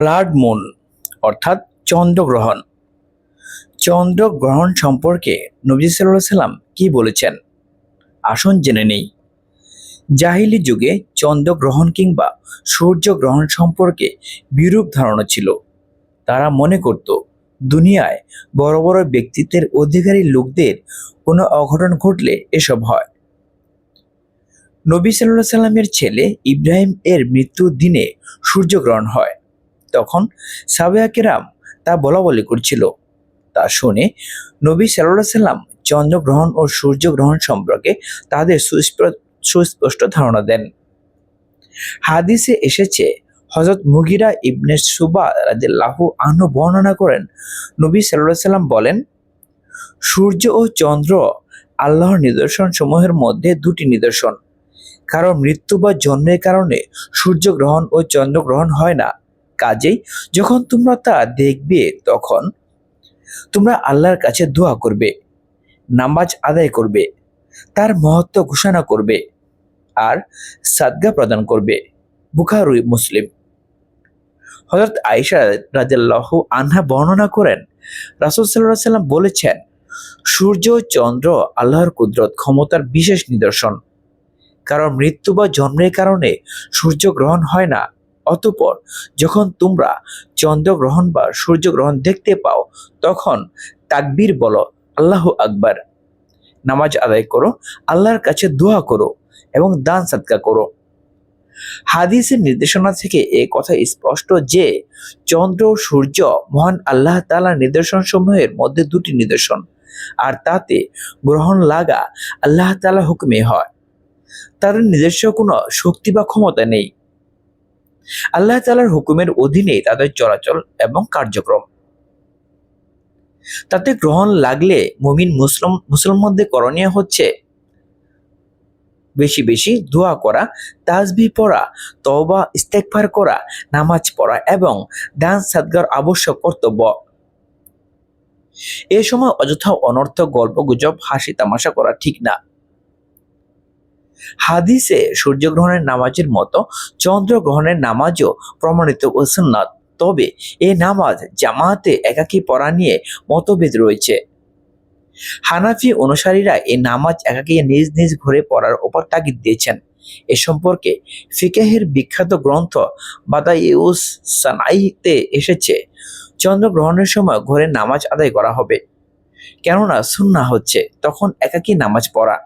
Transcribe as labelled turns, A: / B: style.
A: Blood moon অর্থাৎ চন্দ্রগ্রহণ। চন্দ্রগ্রহণ সম্পর্কে নবী সাল্লাহ সাল্লাম কি বলেছেন? আসুন জেনে নেই। জাহিলি যুগে চন্দ্রগ্রহণ কিংবা সূর্যগ্রহণ সম্পর্কে বিরূপ ধারণা ছিল। তারা মনে করত, দুনিয়ায় বড় বড় ব্যক্তিত্বের অধিকারী লোকদের কোনো অঘটন ঘটলে এসব হয়। নবী সাল্লাহ সাল্লামের ছেলে ইব্রাহিম এর মৃত্যুর দিনে সূর্যগ্রহণ হয়। তখন সাবেয়াকেরাম তা বলা বলি করছিল। তা শুনে নবী সাল্লাহ সাল্লাম চন্দ্রগ্রহণ ও সূর্যগ্রহণ সম্পর্কে তাদের সুস্পষ্ট ধারণা দেন। হাদিসে এসেছে হজরত মুগিরা ইবনে সুবা রাদিয়াল্লাহু আনহু বর্ণনা করেন, নবী সাল্লাহ সাল্লাম বলেন, সূর্য ও চন্দ্র আল্লাহর নিদর্শন সমূহের মধ্যে দুটি নিদর্শন। কারণ মৃত্যু বা জন্মের কারণে সূর্যগ্রহণ ও চন্দ্রগ্রহণ হয় না। কাজেই যখন তোমরা তা দেখবে তখন তোমরা আল্লাহর কাছে দোয়া করবে, নামাজ আদায় করবে, তার মহত্ব ঘোষণা করবে আর সাদগা প্রদান করবে। বুখারুই মুসলিম। হজরত আয়েশা রাজাল্লাহ আনহা বর্ণনা করেন, রাসুল সাল্লাহ সাল্লাম বলেছেন, সূর্য চন্দ্র আল্লাহর কুদরত, ক্ষমতার বিশেষ নিদর্শন। কারণ মৃত্যু বা জন্মের কারণে সূর্য গ্রহণ হয় না। অতঃপর যখন তোমরা চন্দ্রগ্রহণ বা সূর্যগ্রহণ দেখতে পাও, তখন তাকবীর বলো, আল্লাহ আকবার। নামাজ আদায় করো, আল্লাহর কাছে দোয়া করো এবং দান সাদকা করো। হাদিসের নির্দেশনা থেকে এ কথা স্পষ্ট যে, চন্দ্র, সূর্য, মহান আল্লাহ তাআলার নিদর্শন সমূহের মধ্যে দুটি নিদর্শন, আর তাতে গ্রহণ লাগা আল্লাহ তালা হুকুমে হয়। তাদের নিজস্ব কোনো শক্তি বা ক্ষমতা নেই। আল্লাহ তাআলার হুকুমের অধীনে তাদের চলাচল এবং কার্যক্রম। তাতে গ্রহণ লাগলে মুমিন মুসলিম, মুসলমানদের করণীয় হচ্ছে বেশি বেশি দোয়া করা, তাজবি পড়া, তওবা ইস্তেকফার করা, নামাজ পড়া এবং দান সাদগার আবশ্যক কর্তব্য। এ সময় অযথা অনর্থক গল্প গুজব হাসি তামাশা করা ঠিক না। হাদিসে সূর্যগ্রহণের নামাজের মতো চন্দ্রগ্রহণের নামাজও প্রমাণিত ও সুন্নাত। তবে এ নামাজ জামাতে একাকী পড়া নিয়ে মতভেদ রয়েছে। হানাফি অনুসারীরা এই নামাজ একাকী নিজ নিজ ঘরে পড়ার ওপর তাগিদ দিয়েছেন। এ সম্পর্কে ফিকাহের বিখ্যাত গ্রন্থ বাদাইউস সানাইতে এসেছে, চন্দ্রগ্রহণের সময় ঘরে নামাজ আদায় করা হবে। কেননা সুন্না হচ্ছে তখন একাকী নামাজ পড়া।